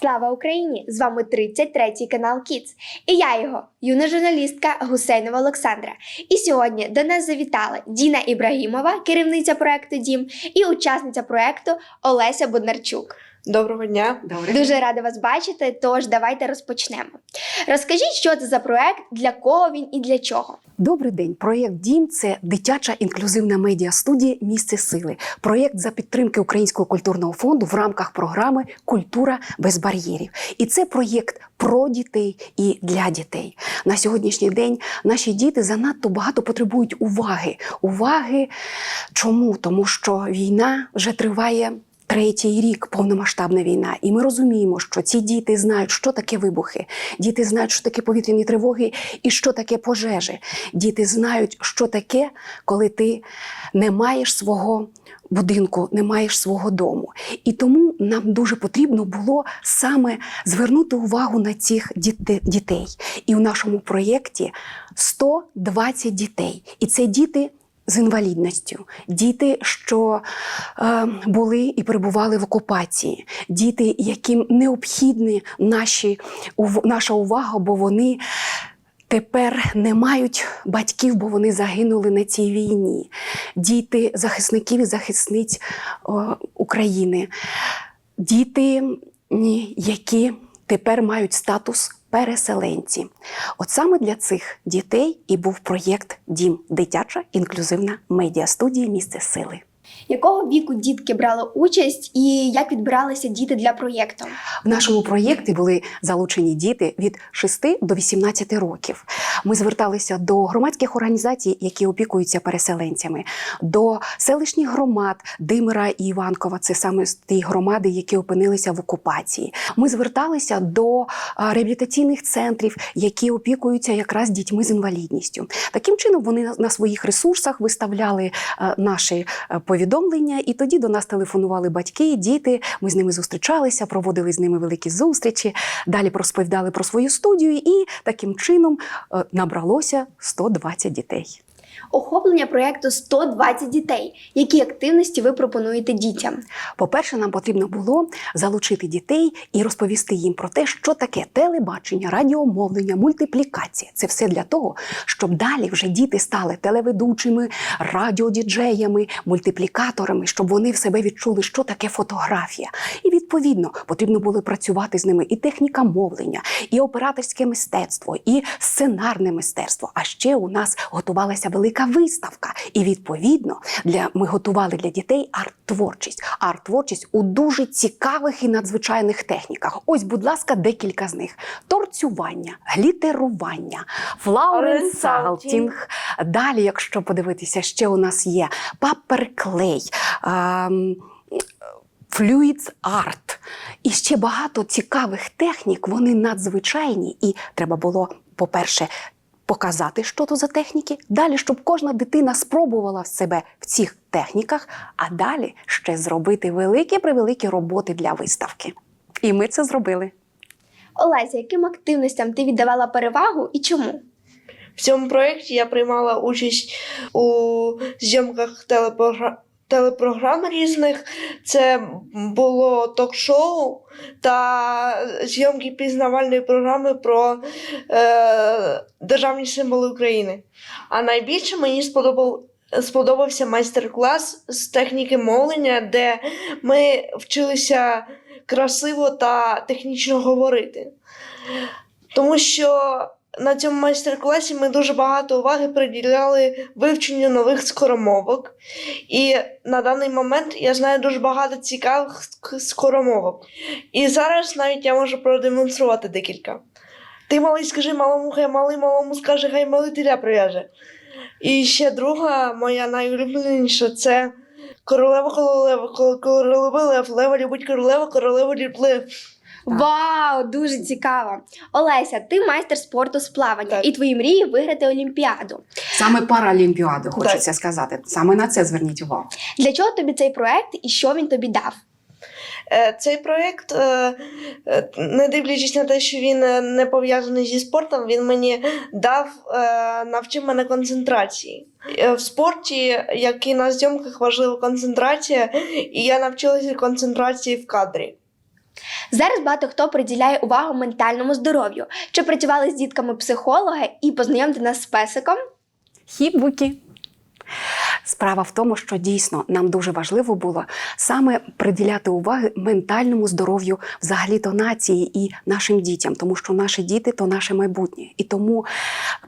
Слава Україні! З вами 33-й канал Кіц. І я його, юна журналістка Гусейнова Олександра. І сьогодні до нас завітали Діна Ібрагімова, керівниця проекту Дім, і учасниця проекту Олеся Боднарчук. Доброго дня. Добре. Дуже рада вас бачити. Тож давайте розпочнемо. Розкажіть, що це за проект, для кого він і для чого. Добрий день. Проєкт Дім це дитяча інклюзивна медіа-студія Місце сили. Проєкт за підтримки Українського культурного фонду в рамках програми Культура без бар'єрів. І це проєкт про дітей і для дітей. На сьогоднішній день наші діти занадто багато потребують уваги. Уваги чому? Тому що війна вже триває. Третій рік повномасштабна війна, і ми розуміємо, що ці діти знають, що таке вибухи, діти знають, що таке повітряні тривоги і що таке пожежі. Діти знають, що таке, коли ти не маєш свого будинку, не маєш свого дому. І тому нам дуже потрібно було саме звернути увагу на цих дітей. І в нашому проєкті 120 дітей. І це діти з інвалідністю, діти, що е, були і перебували в окупації, діти, яким необхідні наші, ув- наша увага, бо вони тепер не мають батьків, бо вони загинули на цій війні. Діти захисників і захисниць е, України, діти, які тепер мають статус переселенці. От саме для цих дітей і був проєкт Дім дитяча інклюзивна медіа студія Місце сили. Якого віку дітки брали участь і як відбиралися діти для проєкту? В нашому проєкті були залучені діти від 6 до 18 років. Ми зверталися до громадських організацій, які опікуються переселенцями, до селищних громад Димира і Іванкова. Це саме з ті громади, які опинилися в окупації. Ми зверталися до реабілітаційних центрів, які опікуються якраз дітьми з інвалідністю. Таким чином вони на- своїх ресурсах виставляли наші е, повідомлення, і тоді до нас телефонували батьки, діти. Ми з ними зустрічалися, проводили з ними великі зустрічі. Далі розповідали про свою студію, і таким чином е, набралося 120 дітей. Охоплення проєкту 120 дітей. Які активності ви пропонуєте дітям? По-перше, нам потрібно було залучити дітей і розповісти їм про те, що таке телебачення, радіомовлення, мультиплікація. Це все для того, щоб далі вже діти стали телеведучими, радіодіджеями, мультиплікаторами, щоб вони в себе відчули, що таке фотографія. І відповідно потрібно було працювати з ними і техніка мовлення, і операторське мистецтво, і сценарне мистецтво. А ще у нас готувалася велика виставка. І відповідно для ми готували для дітей арт-творчість. Арт-творчість у дуже цікавих і надзвичайних техніках. Ось, будь ласка, декілька з них: торцювання, глітерування, флауренсалтінг. Далі, якщо подивитися, ще у нас є паперклей. ем, Fluids Art. І ще багато цікавих технік, вони надзвичайні. І треба було, по-перше, показати, що то за техніки. Далі, щоб кожна дитина спробувала себе в цих техніках, а далі ще зробити великі превеликі роботи для виставки. І ми це зробили. Олеся, яким активностям ти віддавала перевагу і чому? В цьому проєкті я приймала участь у зйомках телепрограм. Телепрограм різних це було ток-шоу та зйомки пізнавальної програми про е, державні символи України. А найбільше мені сподобав, сподобався майстер-клас з техніки мовлення, де ми вчилися красиво та технічно говорити. Тому що на цьому майстер-класі ми дуже багато уваги приділяли вивченню нових скоромовок. І на даний момент я знаю дуже багато цікавих скоромовок. І зараз навіть я можу продемонструвати декілька. Ти малий скажи малому, хай малий малому скаже, хай малий теля прив'яже. І ще друга моя найулюбленіша це королева королева, королева лев, лева любить королева, королева любить лев. Вау, дуже цікаво! Олеся, ти майстер спорту з плавання, Так. і твої мрії виграти Олімпіаду. Саме паралімпіаду, хочеться сказати. Саме на це зверніть увагу. Для чого тобі цей проект і що він тобі дав? Е, Цей проєкт, е, е, не дивлячись на те, що він не пов'язаний зі спортом, він мені дав, навчив мене концентрації. В спорті, як і на зйомках, важлива концентрація, і я навчилася концентрації в кадрі. Зараз багато хто приділяє увагу ментальному здоров'ю. Чи працювали з дітками психологи і познайомте нас з песиком? Хібуки. Справа в тому, що дійсно нам дуже важливо було саме приділяти уваги ментальному здоров'ю взагалі-то нації і нашим дітям, тому що наші діти то наше майбутнє. І тому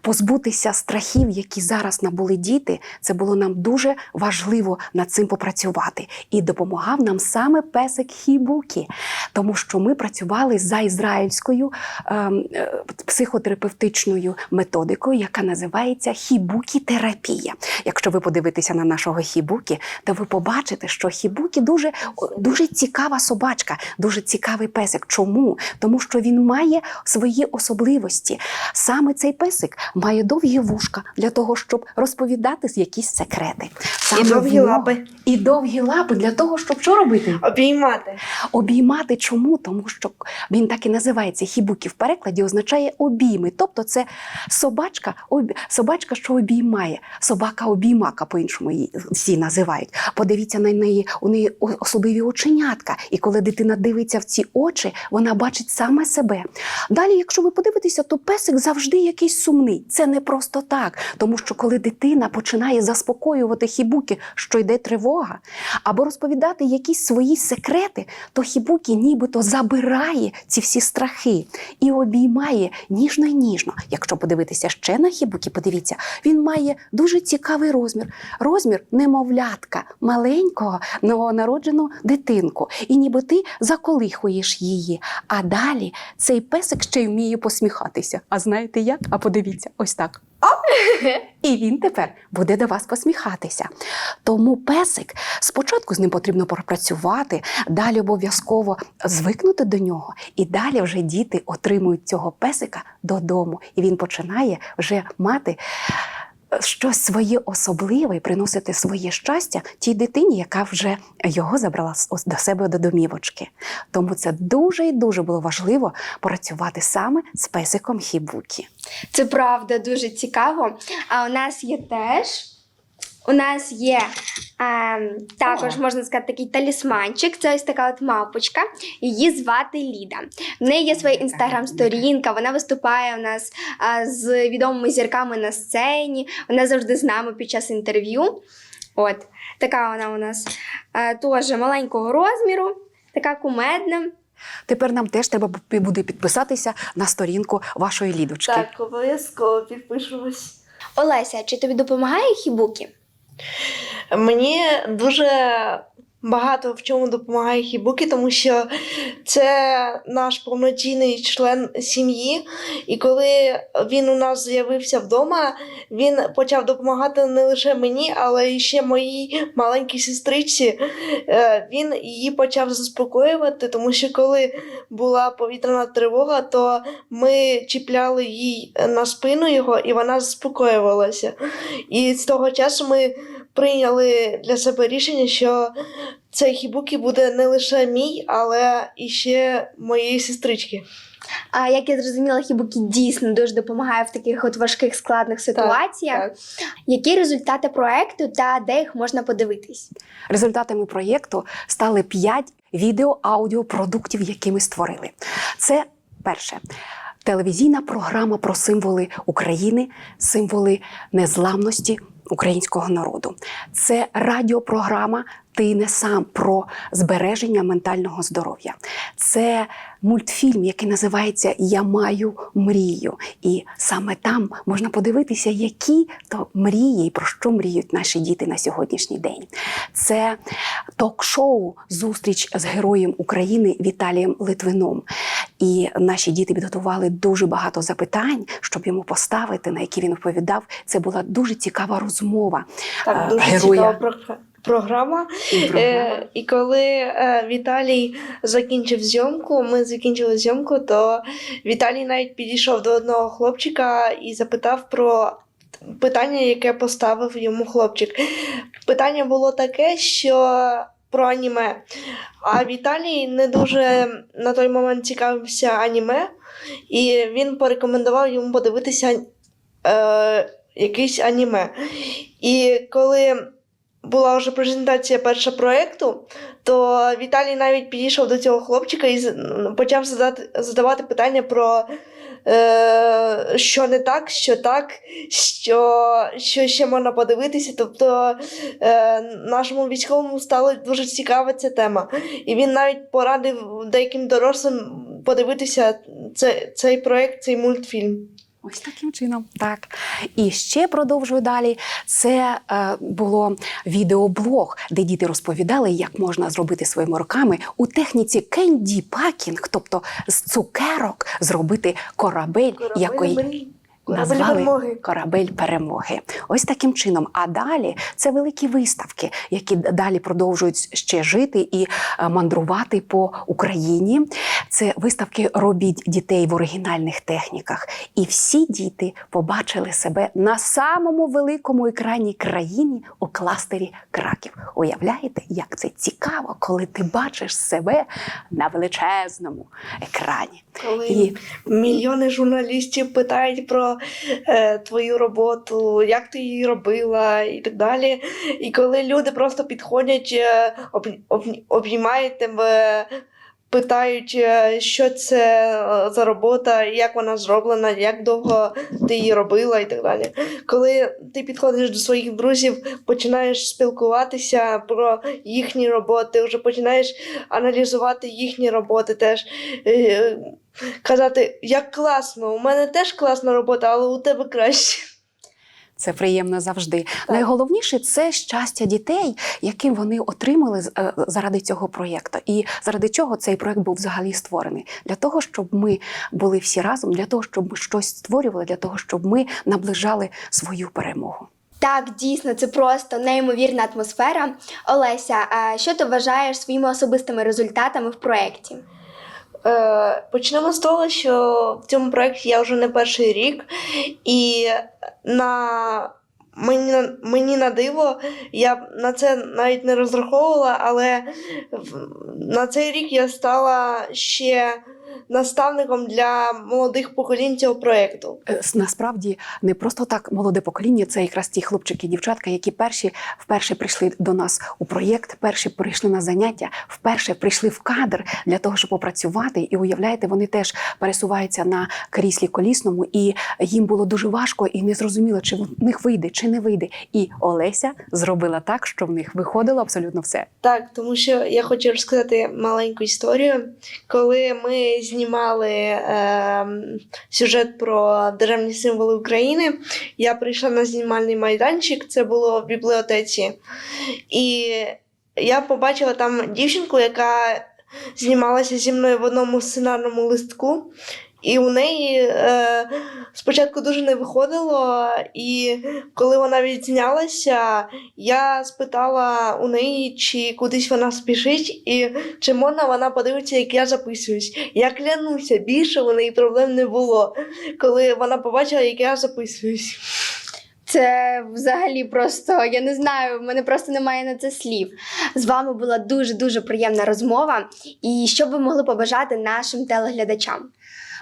позбутися страхів, які зараз набули діти, це було нам дуже важливо над цим попрацювати. І допомагав нам саме песик Хібукі, тому що ми працювали за ізраїльською ем, е, психотерапевтичною методикою, яка називається хібукі-терапія. Якщо ви подивитеся на нашого хібукі, то ви побачите, що хібукі дуже, дуже цікава собачка, дуже цікавий песик. Чому? Тому що він має свої особливості. Саме цей песик має довгі вушка для того, щоб розповідати якісь секрети. Саме І довгі в лапи. І довгі лапи для того, щоб що робити? Обіймати. Обіймати чому? Тому що він так і називається хібукі в перекладі означає обійми. Тобто це собачка, обі... собачка, що обіймає, собака обіймака, по-іншому її всі називають. Подивіться на неї, у неї особливі оченятка. І коли дитина дивиться в ці очі, вона бачить саме себе. Далі, якщо ви подивитеся, то песик завжди якийсь сумний. Це не просто так. Тому що коли дитина починає заспокоювати хібуки, що йде тривога, або розповідати якісь свої секрети, то хібукі нібито забирає ці всі страхи і обіймає ніжно ніжно. Якщо подивитися ще на хібукі, подивіться, він має дуже цікавий розмір. Розмір немовлятка, маленького новонароджену дитинку. І ніби ти заколихуєш її. А далі цей песик ще й вміє посміхатися. А знаєте як? А подивіться, ось так. І він тепер буде до вас посміхатися. Тому песик спочатку з ним потрібно пропрацювати, далі обов'язково звикнути до нього, і далі вже діти отримують цього песика додому, і він починає вже мати. Щось своє особливе і приносити своє щастя тій дитині, яка вже його забрала до себе до домівочки. Тому це дуже і дуже було важливо працювати саме з песиком Хібукі. Це правда дуже цікаво. А у нас є теж. У нас є ем, також, О. можна сказати, такий талісманчик. Це ось така от мавпочка. Її звати Ліда. В неї є своя інстаграм-сторінка. Вона виступає у нас а, з відомими зірками на сцені. Вона завжди з нами під час інтерв'ю. От така вона у нас е, теж маленького розміру, така кумедна. Тепер нам теж треба буде підписатися на сторінку вашої лідочки. Так, обов'язково підпишемось. Олеся, чи тобі допомагає хібукі? Мені дуже багато в чому допомагає хібуки, тому що це наш повноцінний член сім'ї. І коли він у нас з'явився вдома, він почав допомагати не лише мені, але й ще моїй маленькій сестричці. Е, Він її почав заспокоювати, тому що коли була повітряна тривога, то ми чіпляли їй на спину його, і вона заспокоювалася. І з того часу ми прийняли для себе рішення, що цей хібукі буде не лише мій, але і ще моєї сестрички. А як я зрозуміла, хібукі дійсно дуже допомагає в таких от важких складних ситуаціях. так. Які результати проекту та де їх можна подивитись? Результатами проєкту стали 5 відео-аудіопродуктів, які ми створили. Це перше. Телевізійна програма про символи України, символи незламності українського народу. Це радіопрограма Ти не сам про збереження ментального здоров'я. Це мультфільм, який називається Я маю мрію. І саме там можна подивитися, які то мрії і про що мріють наші діти на сьогоднішній день. Це ток-шоу Зустріч з героєм України Віталієм Литвином. І наші діти підготували дуже багато запитань, щоб йому поставити, на які він відповідав. Це була дуже цікава розмова. Так, е, дуже героя. цікава програма. І програма. Е, і коли е, Віталій закінчив зйомку, ми закінчили зйомку, то Віталій навіть підійшов до одного хлопчика і запитав про питання, яке поставив йому хлопчик. Питання було таке, що про аніме. А Віталій не дуже на той момент цікавився аніме, і він порекомендував йому подивитися е, якийсь аніме. І коли була вже презентація перша проєкту, то Віталій навіть підійшов до цього хлопчика і почав задати, задавати питання про е, що не так, що так, що, що ще можна подивитися. Тобто е, нашому військовому стала дуже цікава ця тема. І він навіть порадив деяким дорослим подивитися цей, цей проєкт, цей мультфільм. Ось таким чином, так. І ще продовжую далі. Це е, було відеоблог, де діти розповідали, як можна зробити своїми руками у техніці кенді пакінг, тобто з цукерок зробити корабель, який Корабель назвали перемоги. корабель перемоги. Ось таким чином. А далі це великі виставки, які далі продовжують ще жити і е, мандрувати по Україні. Це виставки робіть дітей в оригінальних техніках. І всі діти побачили себе на самому великому екрані країни у кластері Краків. Уявляєте, як це цікаво, коли ти бачиш себе на величезному екрані. Коли І мільйони журналістів питають про твою роботу, як ти її робила і так далі. І коли люди просто підходять, е, об, об, обіймають тебе, питають, е, що це е, за робота, як вона зроблена, як довго ти її робила і так далі. Коли ти підходиш до своїх друзів, починаєш спілкуватися про їхні роботи, вже починаєш аналізувати їхні роботи теж. Казати, як класно, у мене теж класна робота, але у тебе краще. Це приємно завжди. Найголовніше це щастя дітей, яким вони отримали з- е, заради цього проєкту. І заради чого цей проєкт був взагалі створений? Для того, щоб ми були всі разом, для того, щоб ми щось створювали, для того, щоб ми наближали свою перемогу. Так, дійсно, це просто неймовірна атмосфера. Олеся, а що ти вважаєш своїми особистими результатами в проєкті? Е, почнемо з того, що в цьому проєкті я вже не перший рік, і на мені, мені на диво, я на це навіть не розраховувала, але на цей рік я стала ще наставником для молодих поколінь цього проєкту. Е, Насправді не просто так молоде покоління, це якраз ті хлопчики і дівчатка, які перші вперше прийшли до нас у проєкт, перші прийшли на заняття, вперше прийшли в кадр для того, щоб попрацювати. І уявляєте, вони теж пересуваються на кріслі колісному, і їм було дуже важко і не зрозуміло, чи в них вийде, чи не вийде. І Олеся зробила так, що в них виходило абсолютно все. Так, тому що я хочу розказати маленьку історію. Коли ми знімали е, сюжет про державні символи України, я прийшла на знімальний майданчик, це було в бібліотеці. І я побачила там дівчинку, яка знімалася зі мною в одному сценарному листку. І у неї е, спочатку дуже не виходило, і коли вона відзнялася, я спитала у неї, чи кудись вона спішить, і чи можна вона подивитися, як я записуюсь. Я клянуся, більше у неї проблем не було, коли вона побачила, як я записуюсь. Це взагалі просто, я не знаю, в мене просто немає на це слів. З вами була дуже дуже приємна розмова. І що ви могли побажати нашим телеглядачам?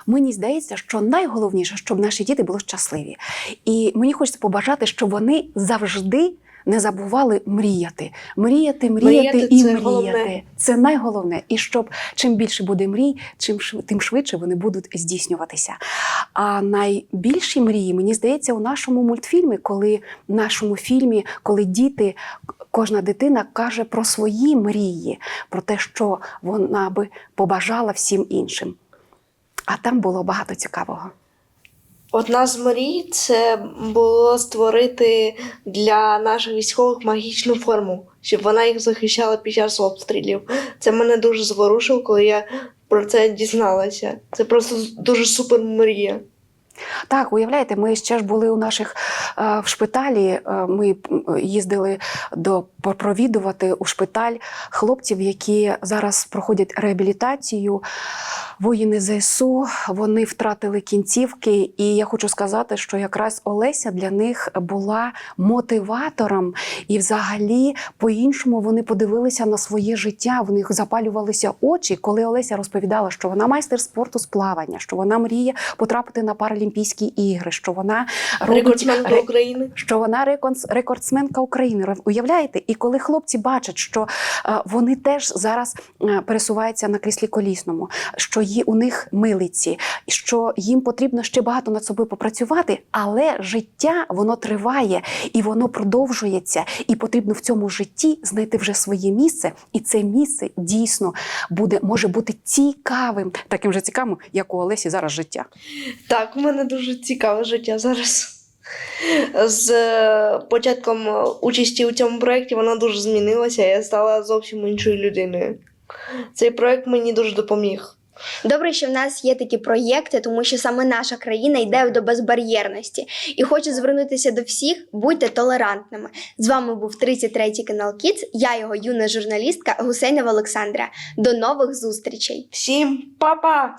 Мені здається, що найголовніше, щоб наші діти були щасливі. І мені хочеться побажати, щоб вони завжди не забували мріяти. Мріяти, мріяти, Мріяти і це мріяти. головне. Це найголовне. І щоб чим більше буде мрій, чим тим швидше вони будуть здійснюватися. А найбільші мрії, мені здається, у нашому мультфільмі, коли в нашому фільмі, коли діти. Кожна дитина каже про свої мрії, про те, що вона би побажала всім іншим. А там було багато цікавого. Одна з мрій це було створити для наших військових магічну форму, щоб вона їх захищала під час обстрілів. Це мене дуже зворушило, коли я про це дізналася. Це просто дуже супер мрія. Так, уявляєте, ми ще ж були у наших е, в шпиталі. е, Ми їздили до провідувати у шпиталь хлопців, які зараз проходять реабілітацію. Воїни ЗСУ вони втратили кінцівки, і я хочу сказати, що якраз Олеся для них була мотиватором, і взагалі по-іншому вони подивилися на своє життя. В них запалювалися очі, коли Олеся розповідала, що вона майстер спорту з плавання, що вона мріє потрапити на паралімпійські Олімпійські ігри, що вона робить Рекордсменка ре- України. що вона реконс, рекордсменка України. Уявляєте? І коли хлопці бачать, що е, вони теж зараз е, пересуваються на кріслі колісному, що є у них милиці, що їм потрібно ще багато над собою попрацювати, але життя воно триває і воно продовжується, і потрібно в цьому житті знайти вже своє місце, і це місце дійсно буде може бути цікавим, таким же цікавим, як у Олесі зараз життя. Так, у мене дуже цікаве життя зараз. З е, початком е, участі у цьому проєкті вона дуже змінилася, я стала зовсім іншою людиною. Цей проєкт мені дуже допоміг. Добре, що в нас є такі проєкти, тому що саме наша країна йде до безбар'єрності. І хочу звернутися до всіх: будьте толерантними. З вами був 33-й канал Кіц. Я його юна журналістка Гусейнова Олександра. До нових зустрічей! Всім па-па!